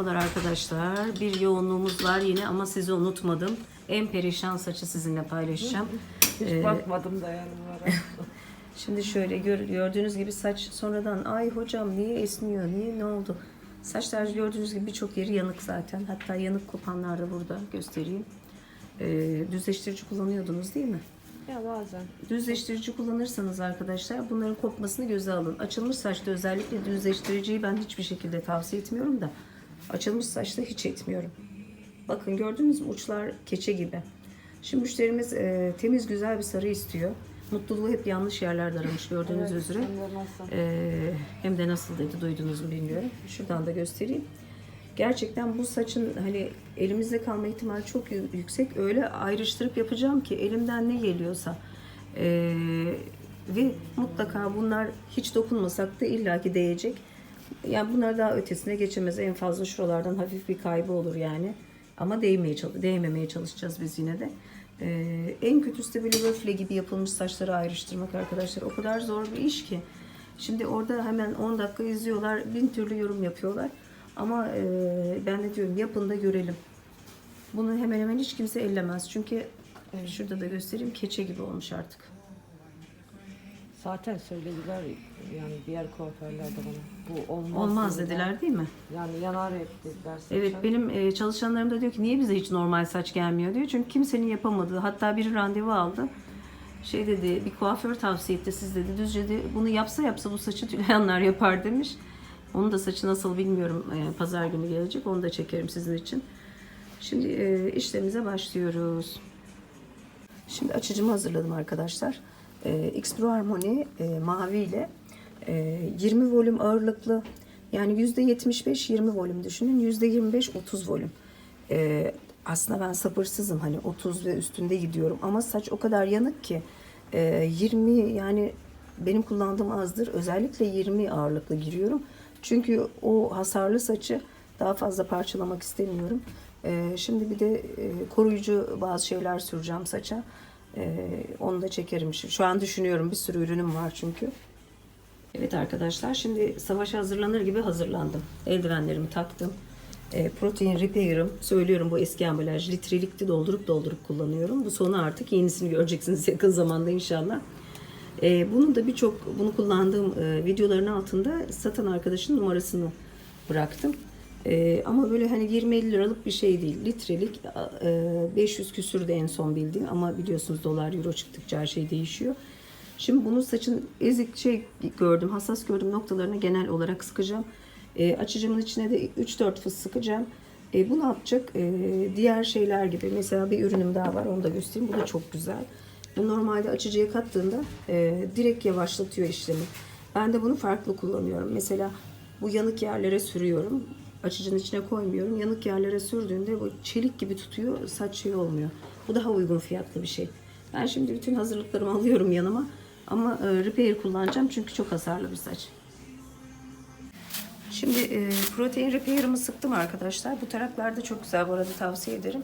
Merhabalar arkadaşlar. Bir yoğunluğumuz var yine ama sizi unutmadım. En perişan saçı sizinle paylaşacağım. Hiç Ee, bakmadım da yani. Şimdi şöyle gör- gördüğünüz gibi saç sonradan ay hocam niye esniyor, niye ne oldu? Saçlar gördüğünüz gibi birçok yeri yanık zaten. Hatta yanık kopanlar da burada göstereyim. Ee, düzleştirici kullanıyordunuz değil mi? ya bazen. Düzleştirici kullanırsanız arkadaşlar bunların kopmasını göze alın. Açılmış saçta özellikle düzleştiriciyi ben hiçbir şekilde tavsiye etmiyorum da açılmış saçta hiç etmiyorum. Bakın gördünüz mü uçlar keçe gibi. Şimdi müşterimiz e, temiz güzel bir sarı istiyor. Mutluluğu hep yanlış yerlerde aramış gördüğünüz üzere. Hem de nasıl? Ee, hem de nasıl dedi duydunuz mu bilmiyorum. Şuradan da göstereyim. Gerçekten bu saçın hani elimizde kalma ihtimali çok yü- yüksek. Öyle ayrıştırıp yapacağım ki elimden ne geliyorsa. Ee, ve mutlaka bunlar hiç dokunmasak da illaki değecek. Yani bunlar daha ötesine geçemez. En fazla şuralardan hafif bir kaybı olur yani. Ama değmeye, değmemeye çalışacağız biz yine de. Ee, en kötüsü de böyle röfle gibi yapılmış saçları ayrıştırmak arkadaşlar. O kadar zor bir iş ki. Şimdi orada hemen 10 dakika izliyorlar. Bin türlü yorum yapıyorlar. Ama e, ben de diyorum yapın da görelim. Bunu hemen hemen hiç kimse ellemez. Çünkü e, şurada da göstereyim keçe gibi olmuş artık. Zaten söylediler yani diğer kuaförler de bana. Bu olmaz, Olmaz dediler değil mi? Yani yanar hep dediler saça. Evet benim e, çalışanlarım da diyor ki niye bize hiç normal saç gelmiyor diyor. Çünkü kimsenin yapamadığı hatta biri randevu aldı. Şey dedi bir kuaför tavsiye etti siz dedi düzce de bunu yapsa yapsa bu saçı tüleyenler yapar demiş. Onun da saçı nasıl bilmiyorum e, pazar günü gelecek onu da çekerim sizin için. Şimdi e, işlemimize başlıyoruz. Şimdi açıcımı hazırladım arkadaşlar. Ee, X Pro Harmony e, mavi ile e, 20 volüm ağırlıklı yani %75 20 volüm düşünün %25 30 volüm. Ee, aslında ben sabırsızım hani 30 ve üstünde gidiyorum ama saç o kadar yanık ki e, 20 yani benim kullandığım azdır özellikle 20 ağırlıklı giriyorum. Çünkü o hasarlı saçı daha fazla parçalamak istemiyorum. Ee, şimdi bir de e, koruyucu bazı şeyler süreceğim saça. Ee, onu da çekerim. Şu an düşünüyorum bir sürü ürünüm var çünkü. Evet arkadaşlar şimdi savaşa hazırlanır gibi hazırlandım. Eldivenlerimi taktım. Ee, protein repair'ım. Söylüyorum bu eski ambalaj litrelikti doldurup doldurup kullanıyorum. Bu sonu artık yenisini göreceksiniz yakın zamanda inşallah. Ee, bunun da birçok bunu kullandığım e, videoların altında satan arkadaşın numarasını bıraktım. Ee, ama böyle hani 20-50 liralık bir şey değil. Litrelik e, 500 küsür de en son bildiğim ama biliyorsunuz dolar euro çıktıkça her şey değişiyor. Şimdi bunu saçın ezik şey gördüm, hassas gördüğüm noktalarına genel olarak sıkacağım. E, açıcımın içine de 3-4 fıs sıkacağım. E, bu ne yapacak? E, diğer şeyler gibi. Mesela bir ürünüm daha var. Onu da göstereyim. Bu da çok güzel. Bu normalde açıcıya kattığında e, direkt yavaşlatıyor işlemi. Ben de bunu farklı kullanıyorum. Mesela bu yanık yerlere sürüyorum. Açıcının içine koymuyorum. Yanık yerlere sürdüğünde bu çelik gibi tutuyor. Saç şey olmuyor. Bu daha uygun fiyatlı bir şey. Ben şimdi bütün hazırlıklarımı alıyorum yanıma. Ama e, repair kullanacağım çünkü çok hasarlı bir saç. Şimdi e, protein repair'ımı sıktım arkadaşlar. Bu taraklar da çok güzel bu arada tavsiye ederim.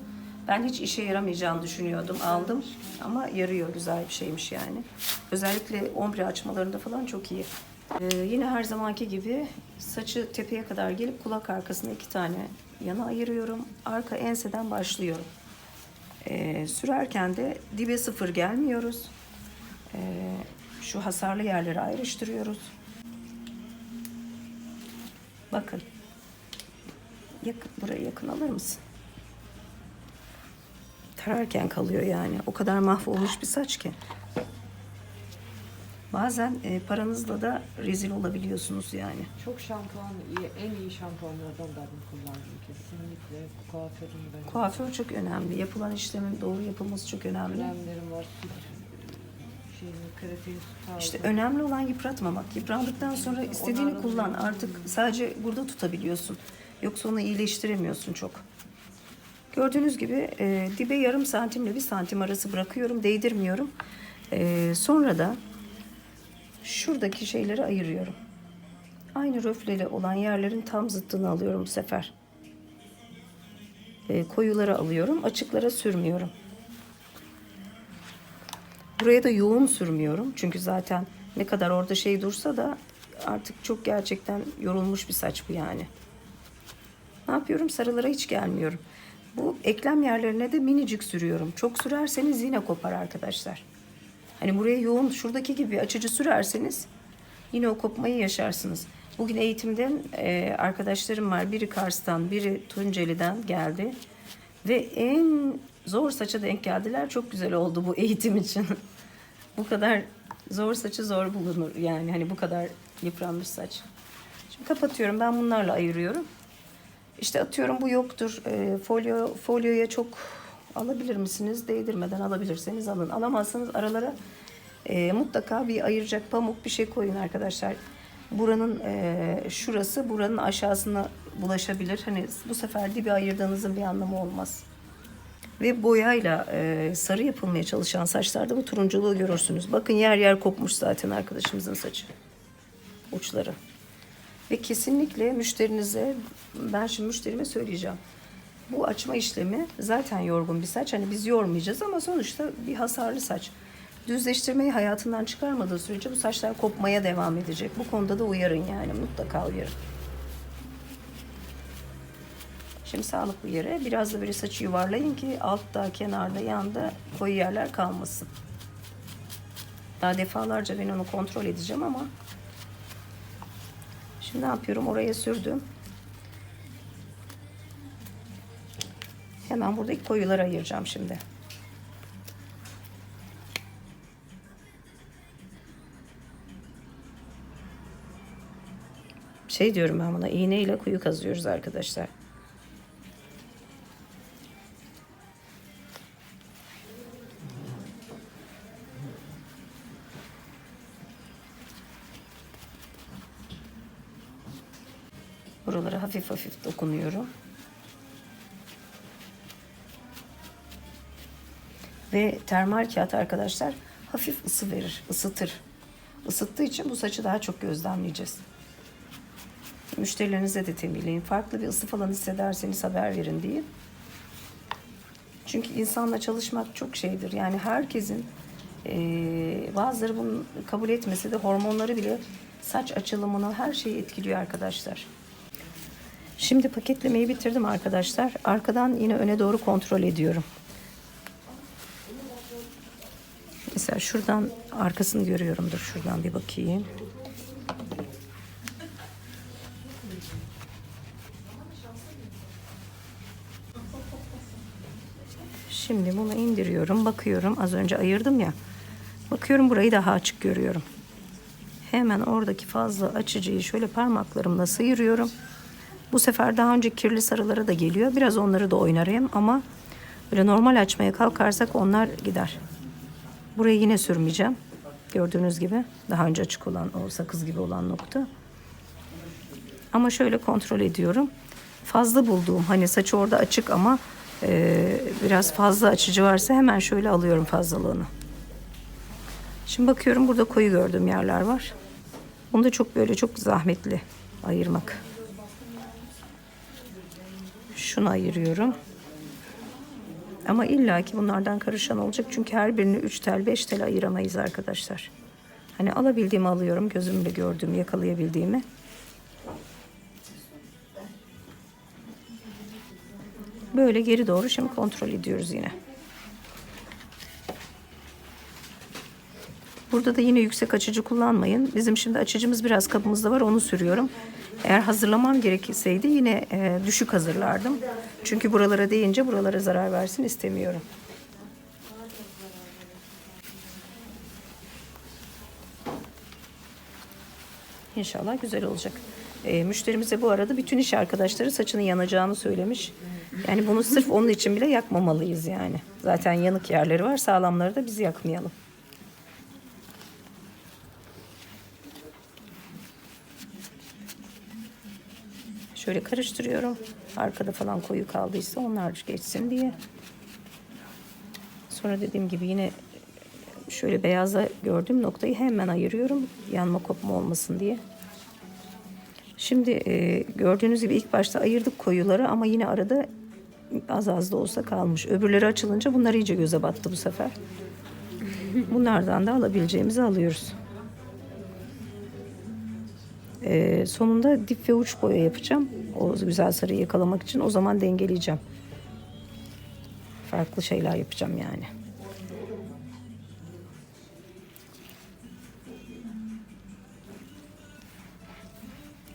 Ben hiç işe yaramayacağını düşünüyordum. Aldım ama yarıyor güzel bir şeymiş yani. Özellikle ombre açmalarında falan çok iyi. E, yine her zamanki gibi saçı tepeye kadar gelip kulak arkasına iki tane yana ayırıyorum. Arka enseden başlıyorum. E, sürerken de dibe sıfır gelmiyoruz. E, şu hasarlı yerleri ayrıştırıyoruz. Bakın. Yakın, buraya yakın alır mısın? Tararken kalıyor yani. O kadar mahvolmuş bir saç ki. Bazen e, paranızla da rezil olabiliyorsunuz yani. Çok şampuan, iyi, en iyi şampuanlardan da ben kullandım kesinlikle. Kuaförüm ben. Kuaför çok önemli. Yapılan işlemin doğru yapılması çok önemli. Kremlerim var, süt şeyini, kreatin süt aldım. İşte önemli olan yıpratmamak. Yıprandıktan sonra istediğini kullan. Artık sadece burada tutabiliyorsun. Yoksa onu iyileştiremiyorsun çok. Gördüğünüz gibi e, dibe yarım santimle bir santim arası bırakıyorum. Değdirmiyorum. E, sonra da şuradaki şeyleri ayırıyorum. Aynı röfleli olan yerlerin tam zıttını alıyorum bu sefer. E, koyulara alıyorum. Açıklara sürmüyorum. Buraya da yoğun sürmüyorum. Çünkü zaten ne kadar orada şey dursa da artık çok gerçekten yorulmuş bir saç bu yani. Ne yapıyorum? Sarılara hiç gelmiyorum. Bu eklem yerlerine de minicik sürüyorum. Çok sürerseniz yine kopar arkadaşlar. Hani buraya yoğun şuradaki gibi açıcı sürerseniz yine o kopmayı yaşarsınız. Bugün eğitimden e, arkadaşlarım var. Biri Kars'tan, biri Tunceli'den geldi. Ve en zor saça denk geldiler. Çok güzel oldu bu eğitim için. bu kadar zor saçı zor bulunur. Yani hani bu kadar yıpranmış saç. Şimdi kapatıyorum. Ben bunlarla ayırıyorum. İşte atıyorum bu yoktur. E, folyo folyoya çok alabilir misiniz? Değdirmeden alabilirseniz alın. Alamazsanız aralara e, mutlaka bir ayıracak pamuk bir şey koyun arkadaşlar. Buranın e, şurası buranın aşağısına bulaşabilir. Hani bu sefer dibi ayırdığınızın bir anlamı olmaz. Ve boyayla e, sarı yapılmaya çalışan saçlarda bu turunculuğu görürsünüz. Bakın yer yer kopmuş zaten arkadaşımızın saçı. Uçları. Ve kesinlikle müşterinize, ben şimdi müşterime söyleyeceğim. Bu açma işlemi zaten yorgun bir saç. Hani biz yormayacağız ama sonuçta bir hasarlı saç. Düzleştirmeyi hayatından çıkarmadığı sürece bu saçlar kopmaya devam edecek. Bu konuda da uyarın yani mutlaka uyarın. Şimdi sağlıklı yere biraz da böyle saçı yuvarlayın ki altta, kenarda, yanda koyu yerler kalmasın. Daha defalarca ben onu kontrol edeceğim ama Şimdi ne yapıyorum? Oraya sürdüm. Hemen buradaki koyuları ayıracağım şimdi. Şey diyorum ben buna iğneyle kuyu kazıyoruz arkadaşlar. Buralara hafif hafif dokunuyorum. Ve termal kağıt arkadaşlar hafif ısı verir, ısıtır. Isıttığı için bu saçı daha çok gözlemleyeceğiz. Müşterilerinize de tembihleyin. Farklı bir ısı falan hissederseniz haber verin diye. Çünkü insanla çalışmak çok şeydir. Yani herkesin eee, bazıları bunu kabul etmese de hormonları bile saç açılımını her şeyi etkiliyor arkadaşlar. Şimdi paketlemeyi bitirdim arkadaşlar. Arkadan yine öne doğru kontrol ediyorum. Mesela şuradan arkasını görüyorum. Dur şuradan bir bakayım. Şimdi bunu indiriyorum. Bakıyorum. Az önce ayırdım ya. Bakıyorum burayı daha açık görüyorum. Hemen oradaki fazla açıcıyı şöyle parmaklarımla sıyırıyorum. Bu sefer daha önce kirli sarılara da geliyor. Biraz onları da oynarım ama böyle normal açmaya kalkarsak onlar gider. Burayı yine sürmeyeceğim. Gördüğünüz gibi daha önce açık olan o sakız gibi olan nokta. Ama şöyle kontrol ediyorum. Fazla bulduğum hani saçı orada açık ama e, biraz fazla açıcı varsa hemen şöyle alıyorum fazlalığını. Şimdi bakıyorum burada koyu gördüğüm yerler var. Bunu da çok böyle çok zahmetli ayırmak. Şunu ayırıyorum. Ama illaki bunlardan karışan olacak. Çünkü her birini 3 tel 5 tel ayıramayız arkadaşlar. Hani alabildiğimi alıyorum. Gözümle gördüğümü yakalayabildiğimi. Böyle geri doğru şimdi kontrol ediyoruz yine. Burada da yine yüksek açıcı kullanmayın. Bizim şimdi açıcımız biraz kabımızda var onu sürüyorum. Eğer hazırlamam gerekseydi yine e, düşük hazırlardım. Çünkü buralara değince buralara zarar versin istemiyorum. İnşallah güzel olacak. E, müşterimize bu arada bütün iş arkadaşları saçının yanacağını söylemiş. Yani bunu sırf onun için bile yakmamalıyız yani. Zaten yanık yerleri var sağlamları da biz yakmayalım. Şöyle karıştırıyorum. Arkada falan koyu kaldıysa onlar geçsin diye. Sonra dediğim gibi yine şöyle beyaza gördüğüm noktayı hemen ayırıyorum. Yanma kopma olmasın diye. Şimdi e, gördüğünüz gibi ilk başta ayırdık koyuları ama yine arada az az da olsa kalmış. Öbürleri açılınca bunlar iyice göze battı bu sefer. Bunlardan da alabileceğimizi alıyoruz. Ee, sonunda dip ve uç boya yapacağım. O güzel sarıyı yakalamak için. O zaman dengeleyeceğim. Farklı şeyler yapacağım yani.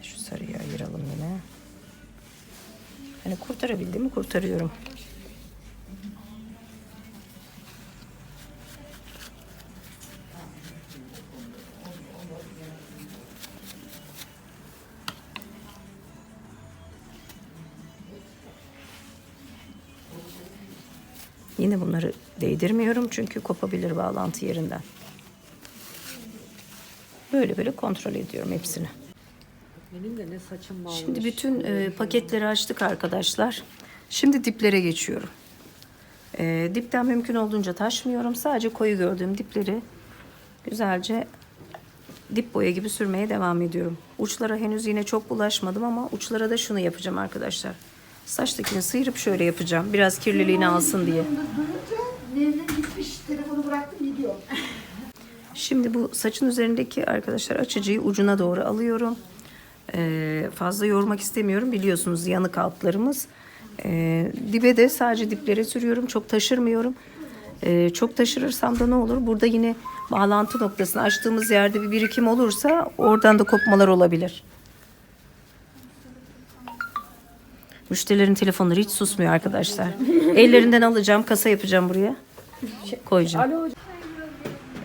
Şu sarıyı ayıralım yine. Hani kurtarabildiğimi kurtarıyorum. Yine bunları değdirmiyorum çünkü kopabilir bağlantı yerinden. Böyle böyle kontrol ediyorum hepsini. Benim de ne saçım bağlamış. Şimdi bütün e, paketleri açtık arkadaşlar. Şimdi diplere geçiyorum. E, dipten mümkün olduğunca taşmıyorum. Sadece koyu gördüğüm dipleri güzelce dip boya gibi sürmeye devam ediyorum. Uçlara henüz yine çok bulaşmadım ama uçlara da şunu yapacağım arkadaşlar. Saçtakini sıyırıp şöyle yapacağım. Biraz kirliliğini alsın diye. Şimdi bu saçın üzerindeki arkadaşlar açıcıyı ucuna doğru alıyorum. Ee, fazla yormak istemiyorum. Biliyorsunuz yanık altlarımız. Ee, dibe de sadece diplere sürüyorum. Çok taşırmıyorum. Ee, çok taşırırsam da ne olur? Burada yine bağlantı noktasını açtığımız yerde bir birikim olursa oradan da kopmalar olabilir. Müşterilerin telefonları hiç susmuyor arkadaşlar. Ellerinden alacağım, kasa yapacağım buraya. Koyacağım. Alo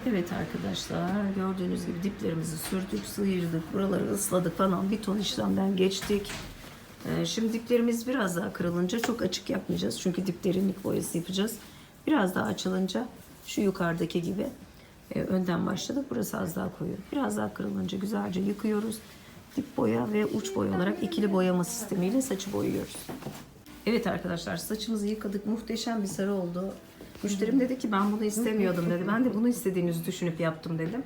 Evet arkadaşlar gördüğünüz gibi diplerimizi sürdük, sıyırdık, buraları ısladık falan bir ton işlemden geçtik. Ee, şimdi diplerimiz biraz daha kırılınca çok açık yapmayacağız. Çünkü dip derinlik boyası yapacağız. Biraz daha açılınca şu yukarıdaki gibi e, önden başladık. Burası az daha koyu. Biraz daha kırılınca güzelce yıkıyoruz. Dip boya ve uç boya olarak ikili boyama sistemiyle saçı boyuyoruz. Evet arkadaşlar saçımızı yıkadık. Muhteşem bir sarı oldu. Müşterim dedi ki ben bunu istemiyordum dedi. Ben de bunu istediğinizi düşünüp yaptım dedim.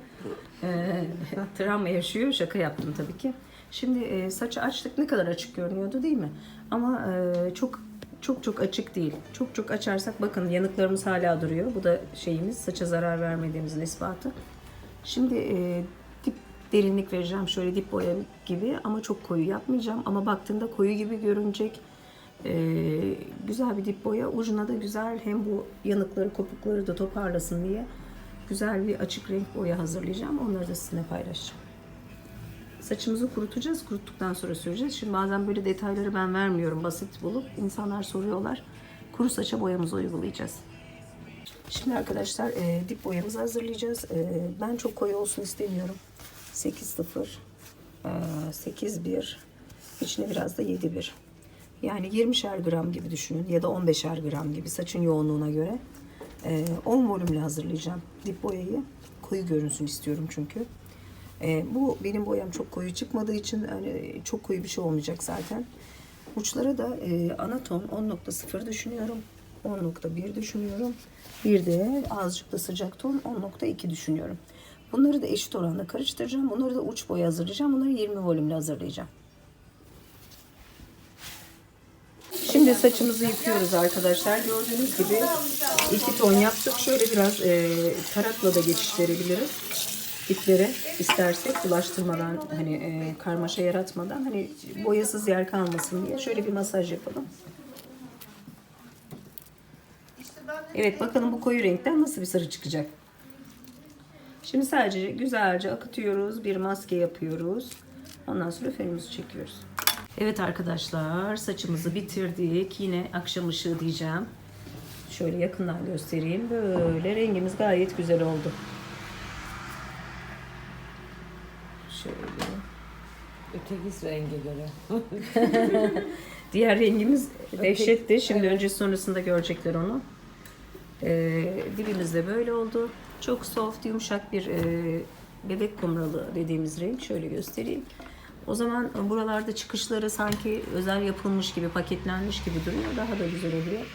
Ee, travma yaşıyor. Şaka yaptım tabii ki. Şimdi e, saçı açtık ne kadar açık görünüyordu değil mi? Ama e, çok çok çok açık değil. Çok çok açarsak bakın yanıklarımız hala duruyor. Bu da şeyimiz saça zarar vermediğimizin ispatı. Şimdi e, derinlik vereceğim şöyle dip boya gibi ama çok koyu yapmayacağım. Ama baktığında koyu gibi görünecek. Ee, güzel bir dip boya. Ucuna da güzel hem bu yanıkları kopukları da toparlasın diye güzel bir açık renk boya hazırlayacağım. Onları da sizinle paylaşacağım. Saçımızı kurutacağız. Kuruttuktan sonra süreceğiz. Şimdi bazen böyle detayları ben vermiyorum. Basit bulup insanlar soruyorlar. Kuru saça boyamızı uygulayacağız. Şimdi arkadaşlar e, dip boyamızı hazırlayacağız. E, ben çok koyu olsun istemiyorum. 8-0, e, 8-1, içine biraz da 7-1. Yani 20'şer gram gibi düşünün ya da 15'er gram gibi saçın yoğunluğuna göre. E, 10 volümle hazırlayacağım dip boyayı. Koyu görünsün istiyorum çünkü. Bu benim boyam çok koyu çıkmadığı için hani çok koyu bir şey olmayacak zaten. Uçlara da ana ton 10.0 düşünüyorum. 10.1 düşünüyorum. Bir de azıcık da sıcak ton 10.2 düşünüyorum. Bunları da eşit oranda karıştıracağım. Bunları da uç boya hazırlayacağım. Bunları 20 volümle hazırlayacağım. Şimdi saçımızı yıkıyoruz arkadaşlar. Gördüğünüz gibi iki ton yaptık. Şöyle biraz e, tarakla da geçiş verebiliriz. İplere istersek bulaştırmadan hani e, karmaşa yaratmadan hani boyasız yer kalmasın diye şöyle bir masaj yapalım. Evet bakalım bu koyu renkten nasıl bir sarı çıkacak. Şimdi sadece güzelce akıtıyoruz. Bir maske yapıyoruz. Ondan sonra fönümüzü çekiyoruz. Evet arkadaşlar saçımızı bitirdik. Yine akşam ışığı diyeceğim. Şöyle yakından göstereyim. Böyle rengimiz gayet güzel oldu. Şöyle. ötekis renge göre. Diğer rengimiz dehşetti. Şimdi önce sonrasında görecekler onu. Ee, dibimiz böyle oldu. Çok soft, yumuşak bir e, bebek kumralı dediğimiz renk. Şöyle göstereyim. O zaman buralarda çıkışları sanki özel yapılmış gibi, paketlenmiş gibi duruyor. Daha da güzel oluyor.